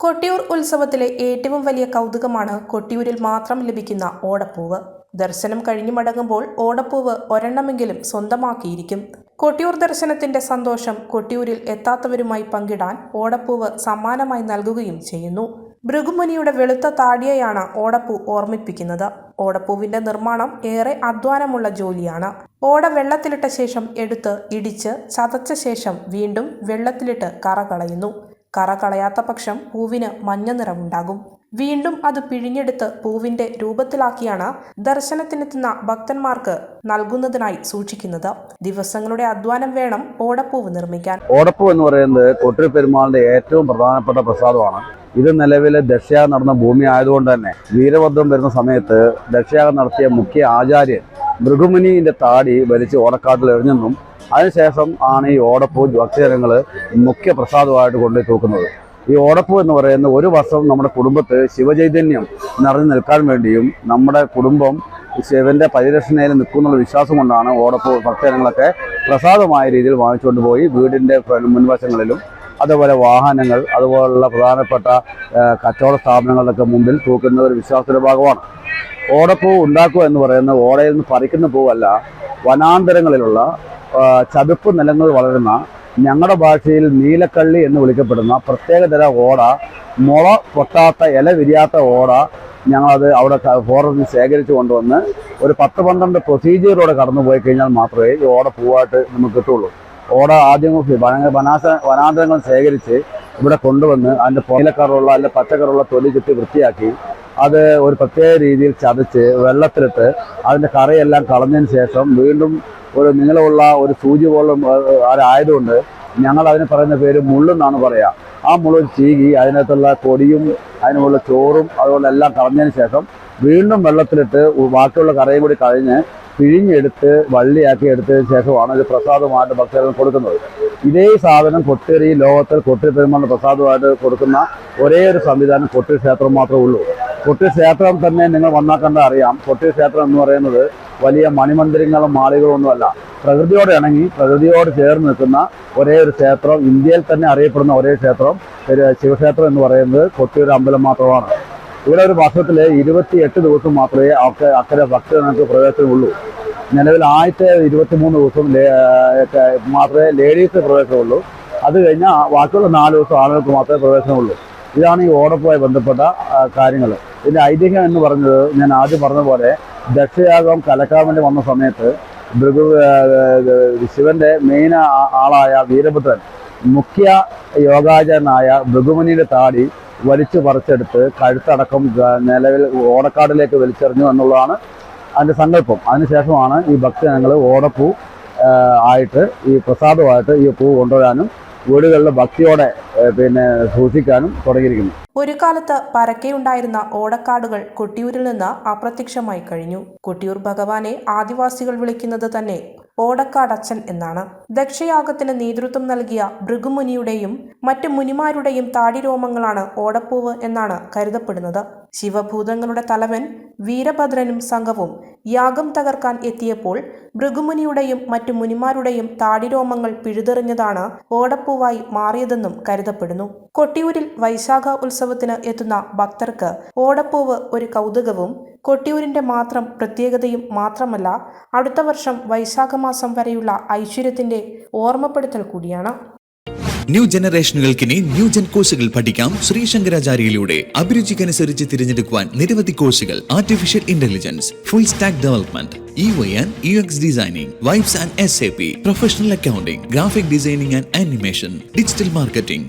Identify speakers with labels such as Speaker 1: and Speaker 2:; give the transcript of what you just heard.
Speaker 1: കൊട്ടിയൂർ ഉത്സവത്തിലെ ഏറ്റവും വലിയ കൗതുകമാണ് കൊട്ടിയൂരിൽ മാത്രം ലഭിക്കുന്ന ഓടപ്പൂവ്. ദർശനം കഴിഞ്ഞു മടങ്ങുമ്പോൾ ഓടപ്പൂവ് ഒരെണ്ണമെങ്കിലും സ്വന്തമാക്കിയിരിക്കും. കൊട്ടിയൂർ ദർശനത്തിന്റെ സന്തോഷം കൊട്ടിയൂരിൽ എത്താത്തവരുമായി പങ്കിടാൻ ഓടപ്പൂവ് സമ്മാനമായി നൽകുകയും ചെയ്യുന്നു. ഭൃഗുമുനിയുടെ വെളുത്ത താടിയെയാണ് ഓടപ്പൂ ഓർമ്മിപ്പിക്കുന്നത്. ഓടപ്പൂവിന്റെ നിർമ്മാണം ഏറെ അധ്വാനമുള്ള ജോലിയാണ്. ഓട വെള്ളത്തിലിട്ട ശേഷം എടുത്ത് ഇടിച്ച് ചതച്ച ശേഷം വീണ്ടും വെള്ളത്തിലിട്ട് കറ കളയുന്നു. കറ കളയാത്ത പക്ഷം പൂവിന് മഞ്ഞ നിറമുണ്ടാകും വീണ്ടും അത് പിഴിഞ്ഞെടുത്ത് പൂവിന്റെ രൂപത്തിലാക്കിയാണ് ദർശനത്തിനെത്തുന്ന ഭക്തന്മാർക്ക് നൽകുന്നതിനായി സൂക്ഷിക്കുന്നത്. ദിവസങ്ങളുടെ അധ്വാനം വേണം ഓടപ്പൂവ് നിർമ്മിക്കാൻ.
Speaker 2: ഓടപ്പൂ എന്ന് പറയുന്നത് കൊട്ടി പെരുമാളിന്റെ ഏറ്റവും പ്രധാനപ്പെട്ട പ്രസാദമാണ്. ഇത് നിലവിലെ ദക്ഷയാഗം നടന്ന ഭൂമി ആയതുകൊണ്ട് തന്നെ വീരഭദ്രം വരുന്ന സമയത്ത് ദക്ഷയാഗം നടത്തിയ മുഖ്യ ആചാര്യൻ ഭൃഗുമുനിന്റെ താടി വലിച്ച് ഓടക്കാട്ടിൽ എറിഞ്ഞെന്നും അതിനുശേഷം ആണ് ഈ ഓടപ്പൂ ഭക്തജനങ്ങൾ മുഖ്യ പ്രസാദമായിട്ട് കൊണ്ടുപോയി തൂക്കുന്നത്. ഈ ഓടപ്പൂ എന്ന് പറയുന്ന ഒരു വർഷം നമ്മുടെ കുടുംബത്തെ ശിവചൈതന്യം നിറഞ്ഞു നിൽക്കാൻ വേണ്ടിയും നമ്മുടെ കുടുംബം ശിവന്റെ പരിരക്ഷണയിൽ നിൽക്കുന്നുള്ള വിശ്വാസം കൊണ്ടാണ് ഓടപ്പൂ ഭക്തജനങ്ങളൊക്കെ പ്രസാദമായ രീതിയിൽ വാങ്ങിച്ചുകൊണ്ട് പോയി വീടിന്റെ മുൻവശങ്ങളിലും അതുപോലെ വാഹനങ്ങൾ അതുപോലുള്ള പ്രധാനപ്പെട്ട കച്ചവട സ്ഥാപനങ്ങളുടെയൊക്കെ മുമ്പിൽ തൂക്കുന്ന ഒരു വിശ്വാസത്തിന്റെ ഭാഗമാണ്. ഓടപ്പൂ ഉണ്ടാക്കുക എന്ന് പറയുന്ന ഓടയിൽ നിന്ന് പറിക്കുന്ന പൂവല്ല വനാന്തരങ്ങളിലുള്ള ചതുപ്പ് നിലങ്ങൾ വളരുന്ന ഞങ്ങളുടെ ഭാഷയിൽ നീലക്കള്ളി എന്ന് വിളിക്കപ്പെടുന്ന പ്രത്യേകതര ഓട മുള പൊട്ടാത്ത ഇല വിരിയാത്ത ഓട ഞങ്ങളത് അവിടെ ഫോറസ്റ്റ് ശേഖരിച്ചു കൊണ്ടുവന്ന് ഒരു പത്ത് പന്ത്രണ്ട് പ്രൊസീജിയറോടെ കടന്നു പോയി കഴിഞ്ഞാൽ മാത്രമേ ഈ ഓട പൂവായിട്ട് നമുക്ക് കിട്ടുള്ളൂ. ഓട ആദ്യം വനാസ വനാന്തരങ്ങൾ ശേഖരിച്ച് ഇവിടെ കൊണ്ടുവന്ന് അതിന്റെ നീലക്കറുള്ള അതിന്റെ പച്ചക്കറുള്ള തൊലി ചുറ്റി വൃത്തിയാക്കി അത് ഒരു പ്രത്യേക രീതിയിൽ ചതച്ച് വെള്ളത്തിലിട്ട് അതിന്റെ കറയെല്ലാം കളഞ്ഞതിന് ശേഷം വീണ്ടും ഒരു നീളമുള്ള ഒരു സൂചി പോലുള്ള ആരായതുകൊണ്ട് ഞങ്ങൾ അതിന് പറയുന്ന പേര് മുള്ളെന്നാണ് പറയുക ആ മുള്ള ചീകി അതിനകത്തുള്ള കൊടിയും അതിനുള്ള ചോറും അതുപോലെ എല്ലാം കളഞ്ഞതിന് ശേഷം വീണ്ടും വെള്ളത്തിലിട്ട് ബാക്കിയുള്ള കറയും കൂടി കഴിഞ്ഞ് പിഴിഞ്ഞെടുത്ത് വള്ളിയാക്കി എടുത്തതിന് ശേഷമാണ് ഇത് പ്രസാദമായിട്ട് ഭക്തർക്ക് കൊടുക്കുന്നത്. ഇതേ സാധനം കൊട്ടേരി ലോകത്തിൽ കൊട്ടേരി പെരുമാളിന്റെ പ്രസാദമായിട്ട് കൊടുക്കുന്ന ഒരേ ഒരു സംവിധാനം കൊട്ടിയൂർ ക്ഷേത്രം മാത്രമേ ഉള്ളൂ. കൊട്ടിയൂർ ക്ഷേത്രം തന്നെ നിങ്ങൾ വന്നാൽ കണ്ടാൽ അറിയാം. കൊട്ടി ക്ഷേത്രം എന്ന് പറയുന്നത് വലിയ മണിമന്ദിരങ്ങളും മാളികളും ഒന്നുമല്ല പ്രകൃതിയോട് ഇണങ്ങി പ്രകൃതിയോട് ചേർന്ന് നിൽക്കുന്ന ഒരേ ഒരു ക്ഷേത്രം ഇന്ത്യയിൽ തന്നെ അറിയപ്പെടുന്ന ഒരേ ക്ഷേത്രം ശിവക്ഷേത്രം എന്ന് പറയുന്നത് കൊട്ടിയൊരു അമ്പലം മാത്രമാണ്. ഇവിടെ ഒരു വർഷത്തിൽ ഇരുപത്തിയെട്ട് ദിവസം മാത്രമേ അവർക്ക് അക്കരെ ഭക്തജനങ്ങൾക്ക് പ്രവേശനമുള്ളൂ. നിലവിൽ ആദ്യത്തെ ഇരുപത്തിമൂന്ന് ദിവസം മാത്രമേ ലേഡീസ് പ്രവേശനമുള്ളൂ. അത് കഴിഞ്ഞാൽ ബാക്കിയുള്ള നാല് ദിവസം ആളുകൾക്ക് മാത്രമേ പ്രവേശനമുള്ളൂ. ഇതാണ് ഈ ഓടപ്പുമായി ബന്ധപ്പെട്ട കാര്യങ്ങൾ ഇതിന്റെ ഐതിഹ്യം എന്ന് പറഞ്ഞത് ഞാൻ ആദ്യം പറഞ്ഞ പോലെ ദക്ഷയാഗം കലക്കാൻ വന്ന സമയത്ത് ഭൃഗു ശിവന്റെ മെയിൻ ആളായ വീരഭദ്രൻ മുഖ്യ യോഗാചരനായ ഭൃഗുമുനിയുടെ താടി വലിച്ചു പറിച്ചെടുത്ത് കഴുത്തടക്കം നിലവിൽ ഓടക്കാടിലേക്ക് വലിച്ചെറിഞ്ഞു എന്നുള്ളതാണ് അതിന്റെ സങ്കല്പം. അതിനുശേഷമാണ് ഈ ഭക്തജനങ്ങൾ ഓടപ്പൂ ആയിട്ട് ഈ പ്രസാദമായിട്ട് ഈ പൂ കൊണ്ടുവരാനും വീടുകളിൽ ഭക്തിയോടെ പിന്നെ സൂക്ഷിക്കാനും തുടങ്ങിയിരിക്കുന്നു.
Speaker 1: ഒരു കാലത്ത് പരക്കെയുണ്ടായിരുന്ന ഓടക്കാടുകൾ കൊട്ടിയൂരിൽ നിന്ന് അപ്രത്യക്ഷമായി കഴിഞ്ഞു. കൊട്ടിയൂർ ഭഗവാനെ ആദിവാസികൾ വിളിക്കുന്നത് തന്നെ ഓടക്കാടച്ചൻ എന്നാണ്. ദക്ഷയാഗത്തിന് നേതൃത്വം നൽകിയ ഭൃഗുമുനിയുടെയും മറ്റ് മുനിമാരുടെയും താടിരോമങ്ങളാണ് ഓടപ്പൂവ് എന്നാണ് കരുതപ്പെടുന്നത്. ശിവഭൂതങ്ങളുടെ തലവൻ വീരഭദ്രനും സംഘവും യാഗം തകർക്കാൻ എത്തിയപ്പോൾ ഭൃഗുമുനിയുടെയും മറ്റു മുനിമാരുടെയും താടിരോമങ്ങൾ പിഴുതെറിഞ്ഞതാണ് ഓടപ്പൂവായി മാറിയതെന്നും കരുതപ്പെടുന്നു. കൊട്ടിയൂരിൽ വൈശാഖ ഉത്സവത്തിന് എത്തുന്ന ഭക്തർക്ക് ഓടപ്പൂവ് ഒരു കൗതുകവും കൊട്ടിയൂരിന്റെ മാത്രം പ്രത്യേകതയും മാത്രമല്ല അടുത്ത വർഷം വൈശാഖ മാസം വരെയുള്ള ഐശ്വര്യത്തിന്റെ ഓർമ്മപ്പെടുത്തൽ കൂടിയാണ്.
Speaker 3: ന്യൂ ജനറേഷനുകൾക്കിനി ന്യൂ ജെൻ കോഴ്സുകൾ പഠിക്കാം. ശ്രീശങ്കരാചാര്യയിലൂടെ അഭിരുചിക്കനുസരിച്ച് തിരഞ്ഞെടുക്കുവാൻ നിരവധി കോഴ്സുകൾ. Artificial intelligence full stack development E Y and U X designing vibes and S A P professional accounting graphic designing and animation digital marketing